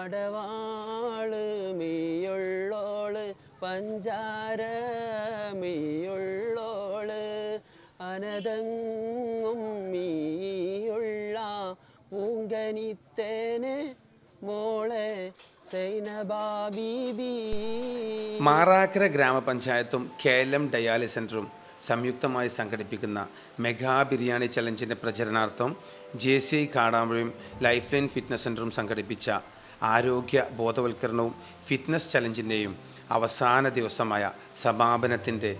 മടവാൾ മീയുള്ളോൾ പഞ്ചാര മീയുള്ളോൾ അനതങ്ങും മീയുള്ള പൂങ്കനിത്തേന് മോളെ മാറാക്കര ഗ്രാമപഞ്ചായത്തും കെ എൽ എം ഡയാലിസ് സെന്ററും സംയുക്തമായി സംഘടിപ്പിക്കുന്ന മെഗാ ബിരിയാണി ചലഞ്ചിന്റെ പ്രചരണാർത്ഥം ജെ സി കാടാമ്പുഴയും ലൈഫ് ലൈൻ ഫിറ്റ്നസ് സെന്ററും സംഘടിപ്പിച്ച ആരോഗ്യ ബോധവൽക്കരണവും ഫിറ്റ്നസ് ചലഞ്ചിന്റെയും അവസാന ദിവസമായ സമാപനത്തിന്റെ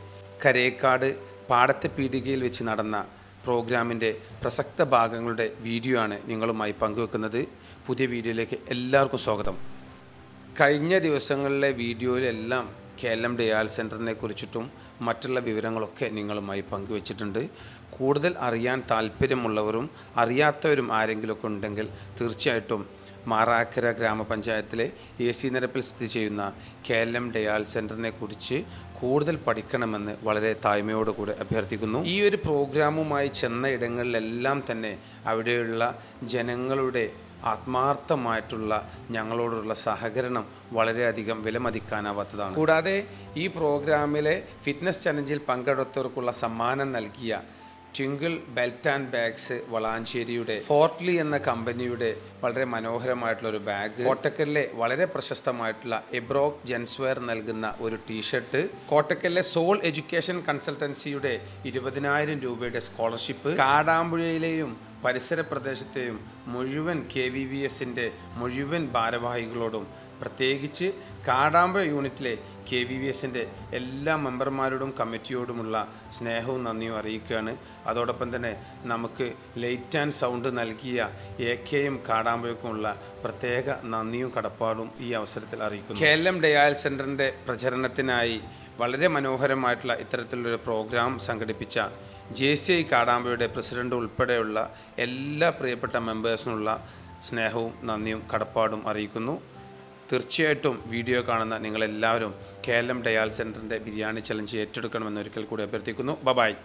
കരേക്കാട് പാടത്തെ പീടികയിൽ വെച്ച് നടന്ന പ്രോഗ്രാമിന്റെ പ്രസക്ത ഭാഗങ്ങളുടെ വീഡിയോ ആണ് നിങ്ങളുമായി പങ്കുവെക്കുന്നത്. പുതിയ വീഡിയോയിലേക്ക് എല്ലാവർക്കും സ്വാഗതം. കഴിഞ്ഞ ദിവസങ്ങളിലെ വീഡിയോയിലെല്ലാം കെ എൽ എം ഡയാൽ സെന്ററിനെ കുറിച്ചിട്ടും മറ്റുള്ള വിവരങ്ങളൊക്കെ നിങ്ങളുമായി പങ്കുവച്ചിട്ടുണ്ട്. കൂടുതൽ അറിയാൻ താല്പര്യമുള്ളവരും അറിയാത്തവരും ആരെങ്കിലുമൊക്കെ ഉണ്ടെങ്കിൽ തീർച്ചയായിട്ടും മാറാക്കര ഗ്രാമപഞ്ചായത്തിലെ എ സി നിരപ്പിൽ സ്ഥിതി ചെയ്യുന്ന കെ എൽ എം ഡയാൽ സെന്ററിനെ കുറിച്ച് കൂടുതൽ പഠിക്കണമെന്ന് വളരെ താഴ്മയോടുകൂടെ അഭ്യർത്ഥിക്കുന്നു. ഈ ഒരു പ്രോഗ്രാമുമായി ചെന്ന ഇടങ്ങളിലെല്ലാം തന്നെ അവിടെയുള്ള ജനങ്ങളുടെ ആത്മാർത്ഥമായിട്ടുള്ള ഞങ്ങളോടുള്ള സഹകരണം വളരെയധികം വിലമതിക്കാനാവാത്തതാണ്. കൂടാതെ ഈ പ്രോഗ്രാമിലെ ഫിറ്റ്നസ് ചലഞ്ചിൽ പങ്കെടുത്തവർക്കുള്ള സമ്മാനം നൽകിയ ട്വിങ്കിൾ ബെൽറ്റ് ആൻഡ് ബാഗ്സ് വളാഞ്ചേരിയുടെ ഫോർട്ട്ലി എന്ന കമ്പനിയുടെ വളരെ മനോഹരമായിട്ടുള്ള ഒരു ബാഗ് കോട്ടക്കലിലെ വളരെ പ്രശസ്തമായിട്ടുള്ള എബ്രോക് ജെൻസ്വെയർ നൽകുന്ന ഒരു ടീഷർട്ട് കോട്ടക്കലിലെ സോൾ എഡ്യൂക്കേഷൻ കൺസൾട്ടൻസിയുടെ ഇരുപതിനായിരം രൂപയുടെ സ്കോളർഷിപ്പ് കാടാമ്പുഴയിലെയും പരിസര പ്രദേശത്തെയും മുഴുവൻ കെ വി വി എസിന്റെ മുഴുവൻ ഭാരവാഹികളോടും പ്രത്യേകിച്ച് കാടാമ്പ യൂണിറ്റിലെ കെ വി വി എസിന്റെ എല്ലാ മെമ്പർമാരോടും കമ്മിറ്റിയോടുമുള്ള സ്നേഹവും നന്ദിയും അറിയിക്കുകയാണ്. അതോടൊപ്പം തന്നെ നമുക്ക് ലൈറ്റ് ആൻഡ് സൗണ്ട് നൽകിയ എ കെയും കാടാമ്പയ്ക്കുമുള്ള പ്രത്യേക നന്ദിയും കടപ്പാടും ഈ അവസരത്തിൽ അറിയിക്കുന്നു. കെ എൽ എം ഡയാൽ സെന്ററിന്റെ പ്രചരണത്തിനായി വളരെ മനോഹരമായിട്ടുള്ള ഇത്തരത്തിലൊരു പ്രോഗ്രാം സംഘടിപ്പിച്ച ജെ സി ഐ കാടാമ്പയുടെ പ്രസിഡന്റ് ഉൾപ്പെടെയുള്ള എല്ലാ പ്രിയപ്പെട്ട മെമ്പേഴ്സിനുള്ള സ്നേഹവും നന്ദിയും കടപ്പാടും അറിയിക്കുന്നു. തീർച്ചയായിട്ടും വീഡിയോ കാണുന്ന നിങ്ങളെല്ലാവരും കേരളം ഡയാൽ സെന്ററിന്റെ ബിരിയാണി ചലഞ്ച് ഏറ്റെടുക്കണമെന്ന് ഒരിക്കൽ കൂടി അഭ്യർത്ഥിക്കുന്നു. ബബായ്